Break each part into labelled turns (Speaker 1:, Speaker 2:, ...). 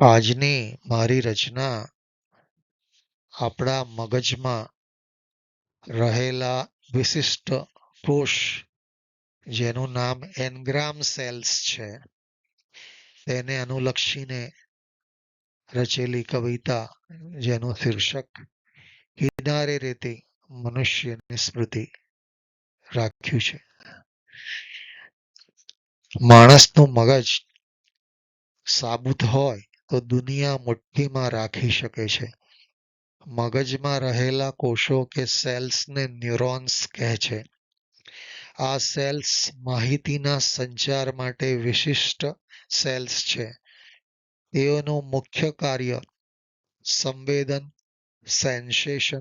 Speaker 1: આજની મારી રચના આપણા મગજમાં રહેલા વિશિષ્ટ કોષ, જેનું નામ એનગ્રામ સેલ્સ છે, તેને અનુલક્ષીને રચેલી કવિતા, જેનું શીર્ષક કિનારે રેતી મનુષ્યની સ્મૃતિ રાખ્યું છે. માણસનું મગજ સાબુત હોય દુનિયા મુઠ્ઠીમાં રાખી શકે છે. મગજમાં રહેલા કોષો કે સેલ્સને ન્યુરોન્સ કહે છે. આ સેલ્સ માહિતીના સંચાર માટે વિશિષ્ટ સેલ્સ છે. તેઓનું મુખ્ય કાર્ય સંવેદન, સેન્સેશન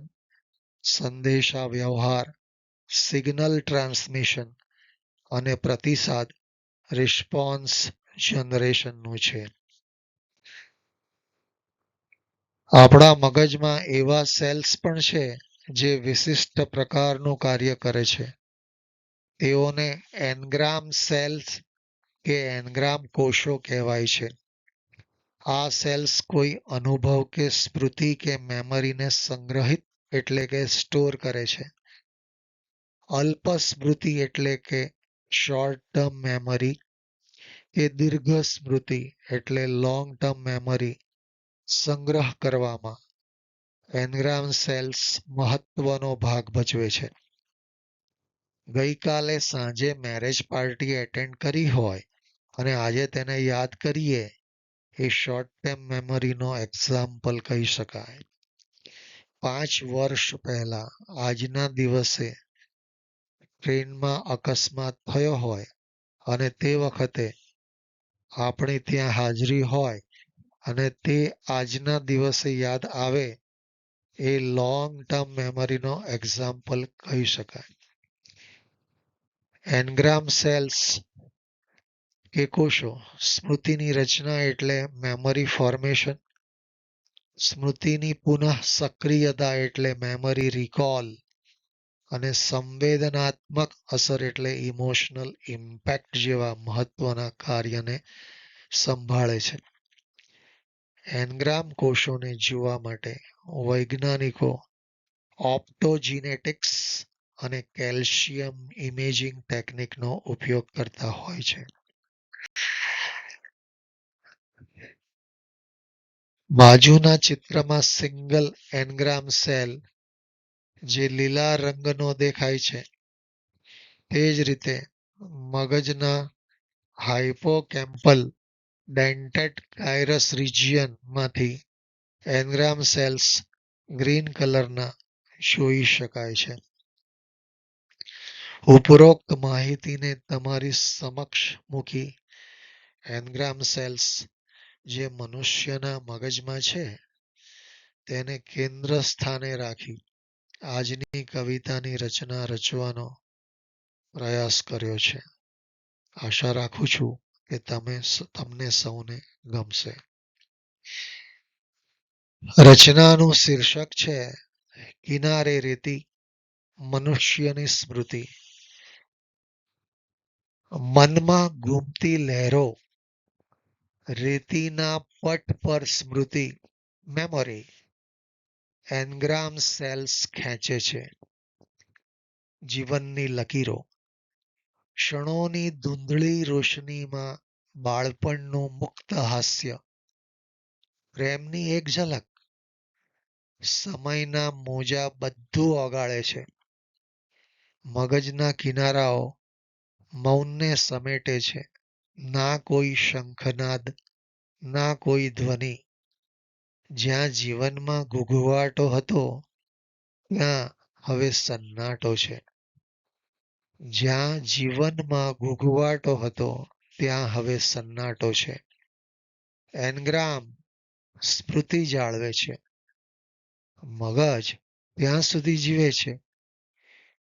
Speaker 1: સંદેશા વ્યવહાર સિગ્નલ ટ્રાન્સમિશન અને પ્રતિસાદ, રિસ્પોન્સ જનરેશનનું છે. આપણા મગજમાં એવા સેલ્સ પણ છે જે વિશિષ્ટ પ્રકારનું કાર્ય કરે છે. તેઓને એનગ્રામ સેલ્સ કે એનગ્રામ કોષો કહેવાય છે. આ સેલ્સ કોઈ અનુભવ કે સ્મૃતિ કે મેમરીને સંગ્રહિત એટલે કે સ્ટોર કરે છે. અલ્પ સ્મૃતિ એટલે કે શોર્ટ ટર્મ મેમરી કે દીર્ઘ સ્મૃતિ એટલે લોંગ ટર્મ મેમરી સંગ્રહ કરવામાં. એનગ્રામ સેલ્સ મહત્વનો ભાગ ભજવે છે. ગઈકાલે સાંજે મેરેજ પાર્ટી એટેન્ડ કરી હોય અને આજે તેને યાદ કરીએ, એ શોર્ટ ટર્મ મેમરીનો એક્ઝામ્પલ કહી શકાય. પાંચ વર્ષ પહેલા આજના દિવસે ટ્રેનમાં અકસ્માત થયો હોય અને તે વખતે આપણે ત્યાં હાજરી હોય અને તે આજના દિવસે યાદ આવે એ લોંગ ટર્મ મેમરીનો એક્ઝામ્પલ કહી શકાય. એનગ્રામ સેલ્સ કે કોષો સ્મૃતિની રચના એટલે મેમરી ફોર્મેશન સ્મૃતિની પુનઃ સક્રિયતા એટલે મેમરી રિકોલ અને સંવેદનાત્મક અસર એટલે ઇમોશનલ ઇમ્પેક્ટ જેવા મહત્વના કાર્યને સંભાળે છે. એનગ્રામ કોષોને જોવા માટે વૈજ્ઞાનિકો ઓપ્ટોજીનેટિક્સ અને કેલ્શિયમ ઇમેજિંગ ટેકનિકનો ઉપયોગ કરતા હોય છે. બાજુના ચિત્રમાં સિંગલ એનગ્રામ સેલ જે લીલા રંગનો દેખાય છે. તે જ રીતે મગજના hippocampal dentate Cyrus રિજિયનમાંથી cells green કલરના જોઈ શકાય છે. ઉપરોક્ત માહિતીને તમારી સમક્ષ મૂકી એનગ્રામ સેલ્સ જે મનુષ્યના મગજમાં છે તેને કેન્દ્ર સ્થાને રાખી આજની કવિતાની રચના રચવાનો પ્રયાસ કર્યો છે. આશા રાખું છું કે તમે તમને સૌને ગમશે. રચનાનું શીર્ષક છે, કિનારે રેતી, મનુષ્યની સ્મૃતિ. મનમાં ઘૂમતી લહેરો, રેતીના પટ પર સ્મૃતિ મેમરી એનગ્રામ સેલ્સ ખેંચે છે. જીવનની લકીરો. ક્ષણોની ધૂંધળી રોશનીમાં બાળપણનું મુક્ત હાસ્ય. પ્રેમની એક ઝલક સમયના મોજા બધું ઓગાળે છે. મગજના કિનારાઓ મૌનને સમેટે છે. ના કોઈ શંખનાદ, ના કોઈ ધ્વનિ. જ્યાં જીવનમાં ઘૂઘવાટો હતો, ત્યાં હવે સન્નાટો છે. જ્યાં જીવનમાં ઘૂઘવાટો હતો, ત્યાં હવે સન્નાટો છે. એનગ્રામ સ્મૃતિ જાળવે છે. મગજ ત્યાં સુધી જીવે છે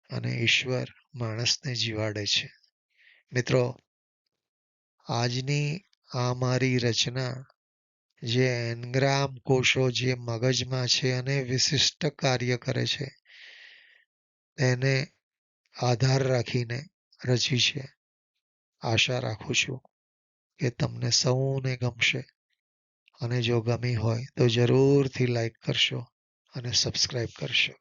Speaker 1: અને ઈશ્વર માણસને જીવાડે છે. મિત્રો, આજની આ મારી રચના, જે એનગ્રામ કોષો જે મગજમાં છે અને વિશિષ્ટ કાર્ય કરે છે, તેને આધાર રાખીને રચી છે. આશા રાખું છું કે તમને સૌને ગમશે. અને જો ગમી હોય તો જરૂરથી લાઈક કરશો અને સબસ્ક્રાઈબ કરશો.